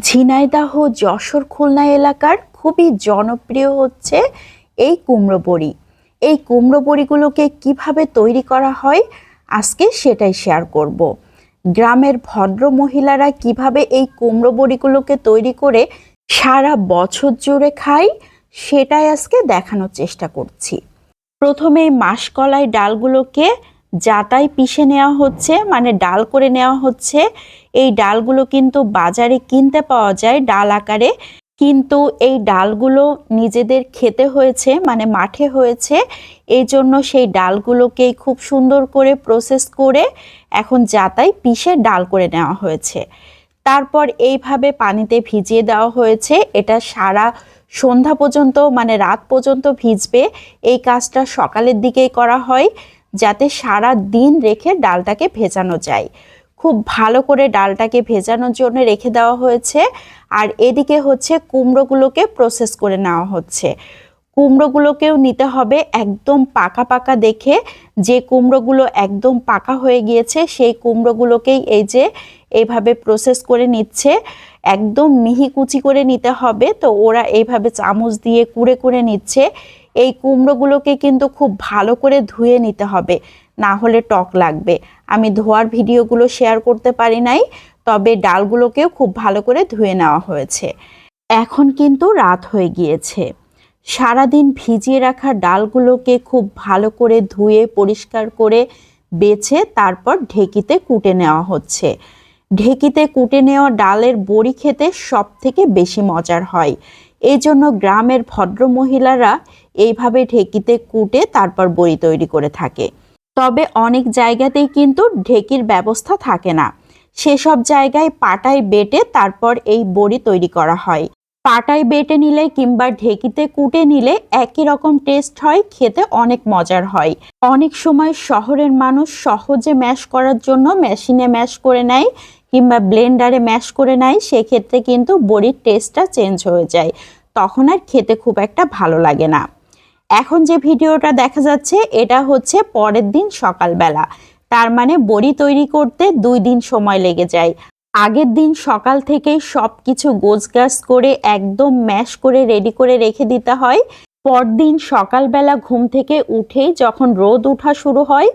ঝিনাইদহ যশোর খুলনা এলাকার খুবই জনপ্রিয় হচ্ছে এই কুমড়ো বড়ি। এই কুমড়ো বড়িগুলোকে কীভাবে তৈরি করা হয় আজকে সেটাই শেয়ার করব। গ্রামের ভদ্র মহিলারা কীভাবে এই কুমড়ো বড়িগুলোকে তৈরি করে সারা বছর জুড়ে খায়, সেটাই আজকে দেখানোর চেষ্টা করছি। প্রথমে মাসকলাই ডালগুলোকে জাতায় পিষে নেওয়া হচ্ছে মানে ডাল করে নেওয়া হচ্ছে। এই ডালগুলো কিন্তু বাজারে কিনতে পাওয়া যায় ডাল আকারে। কিন্তু এই ডালগুলো নিজেদের খেতে হয়েছে মানে মাঠে হয়েছে। এই জন্য সেই ডালগুলোকেই খুব সুন্দর করে প্রসেস করে এখন জাতায় পিষে ডাল করে নেওয়া হয়েছে। তারপর এইভাবে পানিতে ভিজিয়ে দেওয়া হয়েছে। এটা সারা সন্ধ্যা পর্যন্ত মানে রাত পর্যন্ত ভিজবে। এই কাজটা সকালের দিকেই করা হয়। যাতে সারা দিন রেখে ডালটাকে ভেজানো যায়। খুব ভালো করে ডালটাকে ভেজানোর জন্য রেখে দেওয়া হয়েছে। আর এদিকে হচ্ছে কুমড়োগুলোকে প্রসেস করে নেওয়া হচ্ছে। কুমড়োগুলোকেও নিতে হবে একদম পাকা পাকা দেখে। যে কুমড়োগুলো একদম পাকা হয়ে গিয়েছে, সেই কুমড়োগুলোকেই এই যে এইভাবে প্রসেস করে নিচ্ছে। একদম মিহি কুচি করে নিতে হবে। তো ওরা এইভাবে চামচ দিয়ে কুড়ে কুড়ে নিচ্ছে। এই কুমড়োগুলোকে কিন্তু খুব ভালো করে ধুয়ে নিতে হবে। না হলে টক লাগবে। আমি ধোয়ার ভিডিওগুলো শেয়ার করতে পারি নাই, তবে ডালগুলোকেও খুব ভালো করে ধুয়ে নেওয়া হয়েছে। এখন কিন্তু রাত হয়ে গিয়েছে। সারাদিন ভিজিয়ে রাখা ডালগুলোকে খুব ভালো করে ধুয়ে, পরিষ্কার করে বেছে, তারপর ঢেকিতে কুটে নেওয়া হচ্ছে। ঢেকিতে কুটে নেওয়া ডালের বড়ি খেতে সব থেকে বেশি মজার হয়। এই জন্য গ্রামের ভদ্র মহিলারা এইভাবে ঢেকিতে কুটে তারপর বড়ি তৈরি করে থাকে। তবে অনেক জায়গাতেই কিন্তু ঢেকির ব্যবস্থা থাকে না। সেসব জায়গায় পাটায় বেটে তারপর এই বড়ি তৈরি করা হয়। পাটায় বেটে নিলে কিংবা ঢেকিতে কুটে নিলে একই রকম টেস্ট হয়, খেতে অনেক মজার হয়। অনেক সময় শহরের মানুষ সহজে ম্যাশ করার জন্য মেশিনে ম্যাশ করে নেয় কিংবা ব্লেন্ডারে ম্যাশ করে নেয়, সেক্ষেত্রে কিন্তু বড়ির টেস্টটা চেঞ্জ হয়ে যায়। তখন আর খেতে খুব একটা ভালো লাগে না। এখন যে ভিডিওটা দেখা যাচ্ছে, এটা হচ্ছে পরের দিন সকালবেলা। তার মানে বড়ি তৈরি করতে দুই দিন সময় লেগে যায়। আগের দিন সকাল থেকেই সব কিছু গোছগাছ করে একদম ম্যাশ করে রেডি করে রেখে দিতে হয়। পরদিন সকালবেলা ঘুম থেকে উঠেই যখন রোদ ওঠা শুরু হয়,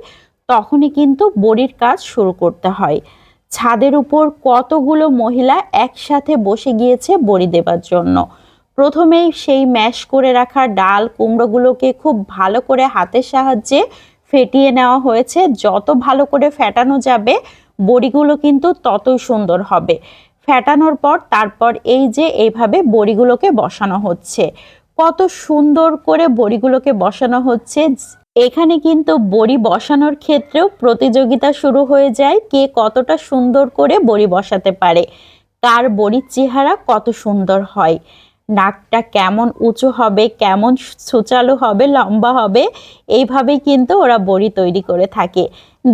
তখনই কিন্তু বড়ির কাজ শুরু করতে হয়। ছাদের উপর কতগুলো মহিলা একসাথে বসে গিয়েছে বড়ি দেবার জন্য। প্রথমেই সেই ম্যাশ করে রাখা ডাল কুমড়োগুলোকে খুব ভালো করে হাতের সাহায্যে ফেটিয়ে নেওয়া হয়েছে। যত ভালো করে ফেটানো যাবে, বড়িগুলো কিন্তু ততই সুন্দর হবে। ফেটানোর পর তারপর এই যে এইভাবে বড়িগুলোকে বসানো হচ্ছে। কত সুন্দর করে বড়িগুলোকে বসানো হচ্ছে। এখানে কিন্তু বড়ি বসানোর ক্ষেত্রেও প্রতিযোগিতা শুরু হয়ে যায় কে কতটা সুন্দর করে বড়ি বসাতে পারে। কার বড়ির চেহারা কত সুন্দর হয়। নাকটা কেমন উঁচু হবে, কেমন সুচালু হবে, লম্বা হবে, এইভাবেই কিন্তু ওরা বড়ি তৈরি করে থাকে।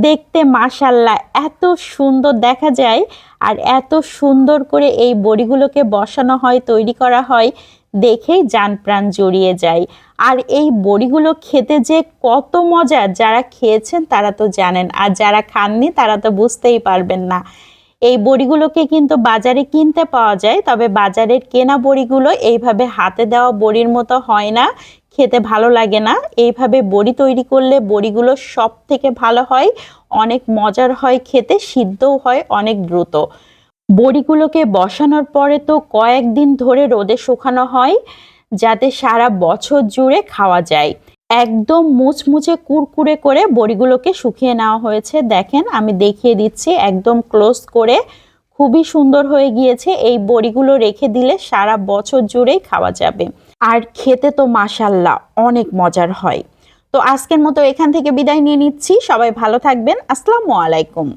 দেখতে মাসাল্লাহ এত সুন্দর দেখা যায় আর এত সুন্দর করে এই বড়িগুলোকে বসানো হয়, তৈরি করা হয়, দেখেই যান প্রাণ জড়িয়ে যায়। আর এই বড়িগুলো খেতে যে কত মজা, যারা খেয়েছেন তারা তো জানেন, আর যারা খাননি তারা তো বুঝতেই পারবেন না। এই বড়িগুলোকে কিন্তু বাজারে কিনতে পাওয়া যায়, তবে বাজারের কেনা বড়িগুলো এইভাবে হাতে দেওয়া বড়ির মতো হয় না, খেতে ভালো লাগে না। এইভাবে বড়ি তৈরি করলে বড়িগুলো সব থেকে ভালো হয়, অনেক মজার হয় খেতে, সিদ্ধও হয় অনেক দ্রুত। বড়িগুলোকে বসানোর পরে তো কয়েকদিন ধরে রোদে শুকানো হয়, যাতে সারা বছর জুড়ে খাওয়া যায়। একদম মুচমুচে কুরকুরে করে বড়িগুলোকে শুকিয়ে নেওয়া হয়েছে। দেখেন, আমি দেখিয়ে দিচ্ছি, একদম ক্লোজ করে। খুবই সুন্দর হয়ে গিয়েছে। এই বড়িগুলো রেখে দিলে সারা বছর জুড়েই খাওয়া যাবে। আর খেতে তো মাসাল্লাহ অনেক মজার হয়। তো আজকের মতো এখান থেকে বিদায় নিয়ে নিচ্ছি। সবাই ভালো থাকবেন। আসসালামু আলাইকুম।